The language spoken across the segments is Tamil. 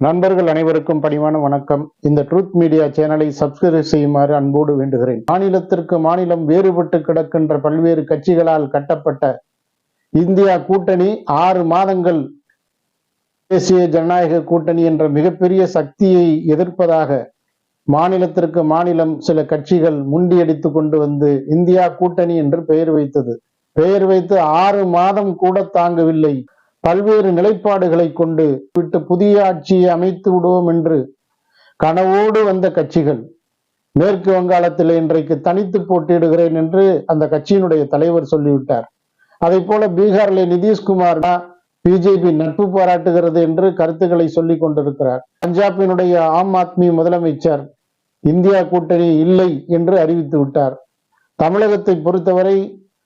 நண்பர்கள் அனைவருக்கும் பணிவான வணக்கம். இந்த ட்ரூத் மீடியா சேனலை சப்ஸ்கிரைப் செய்யுமாறு அன்போடு வேண்டுகிறேன். மாநிலத்திற்கு மாநிலம் வேறுபட்டு கிடக்கின்ற பல்வேறு கட்சிகளால் கட்டப்பட்ட இந்தியா கூட்டணி ஆறு மாதங்கள் தேசிய ஜனநாயக கூட்டணி என்ற மிகப்பெரிய சக்தியை எதிர்ப்பதாக மாநிலத்திற்கு மாநிலம் சில கட்சிகள் முண்டியடித்து கொண்டு வந்து இந்தியா கூட்டணி என்று பெயர் வைத்தது. பெயர் வைத்து ஆறு மாதம் கூட தாங்கவில்லை. பல்வேறு நிலைப்பாடுகளை கொண்டு விட்டு புதிய ஆட்சியை அமைத்து விடுவோம் என்று கனவோடு வந்த கட்சிகள். மேற்கு வங்காளத்தில் இன்றைக்கு தனித்து போட்டியிடுகிறேன் என்று அந்த கட்சியினுடைய தலைவர் சொல்லிவிட்டார். அதை போல பீகாரில் நிதிஷ்குமார் பிஜேபி நட்பு பாராட்டுகிறது என்று கருத்துக்களை சொல்லி கொண்டிருக்கிறார். பஞ்சாபினுடைய ஆம் ஆத்மி முதலமைச்சர் இந்தியா கூட்டணி இல்லை என்று அறிவித்து விட்டார். தமிழகத்தை பொறுத்தவரை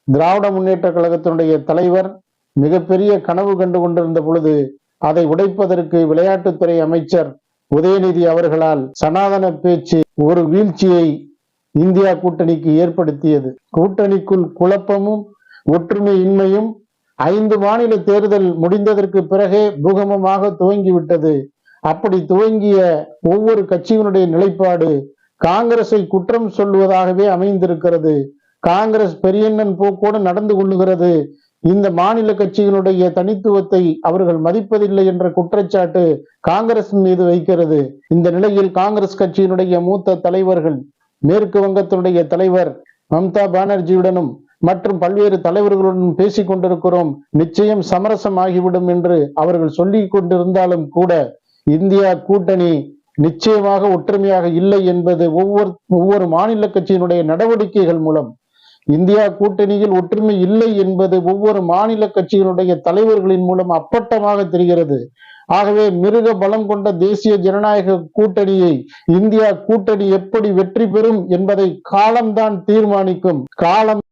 திராவிட முன்னேற்ற கழகத்தினுடைய தலைவர் மிகப்பெரிய கனவு கண்டு கொண்டிருந்த பொழுது அதை உடைப்பதற்கு விளையாட்டுத்துறை அமைச்சர் உதயநிதி அவர்களால் சனாதன பேச்சு ஒரு வீழ்ச்சியை இந்தியா கூட்டணிக்கு ஏற்படுத்தியது. கூட்டணிக்குள் குழப்பமும் ஒற்றுமையின்மையும் ஐந்து மாநில தேர்தல் முடிந்ததற்கு பிறகே பூகமமாக துவங்கிவிட்டது. அப்படி துவங்கிய ஒவ்வொரு கட்சியினுடைய நிலைப்பாடு காங்கிரஸை குற்றம் சொல்லுவதாகவே அமைந்திருக்கிறது. காங்கிரஸ் பெரியண்ணன் போக்கோடு நடந்து கொள்ளுகிறது இந்த மாநில கட்சிகளுடைய தனித்துவத்தை அவர்கள் மதிப்பதில்லை என்ற குற்றச்சாட்டு காங்கிரஸ் மீது வைக்கிறது. இந்த நிலையில் காங்கிரஸ் கட்சியினுடைய மூத்த தலைவர்கள் மேற்கு வங்கத்தினுடைய தலைவர் மம்தா பானர்ஜியுடனும் மற்றும் பல்வேறு தலைவர்களுடன் பேசிக் கொண்டிருக்கிறோம். நிச்சயம் சமரசம் ஆகிவிடும் என்று அவர்கள் சொல்லிக் கொண்டிருந்தாலும் கூட இந்தியா கூட்டணி நிச்சயமாக ஒற்றுமையாக இல்லை என்பது ஒவ்வொரு ஒவ்வொரு மாநில கட்சியினுடைய நடவடிக்கைகள் மூலம் இந்தியா கூட்டணியில் ஒற்றுமை இல்லை என்பது ஒவ்வொரு மாநில கட்சிகளுடைய தலைவர்களின் மூலம் அப்பட்டமாக தெரிகிறது. ஆகவே மிருக பலம் கொண்ட தேசிய ஜனநாயக கூட்டணியை இந்தியா கூட்டணி எப்படி வெற்றி பெறும் என்பதை காலம்தான் தீர்மானிக்கும். காலம்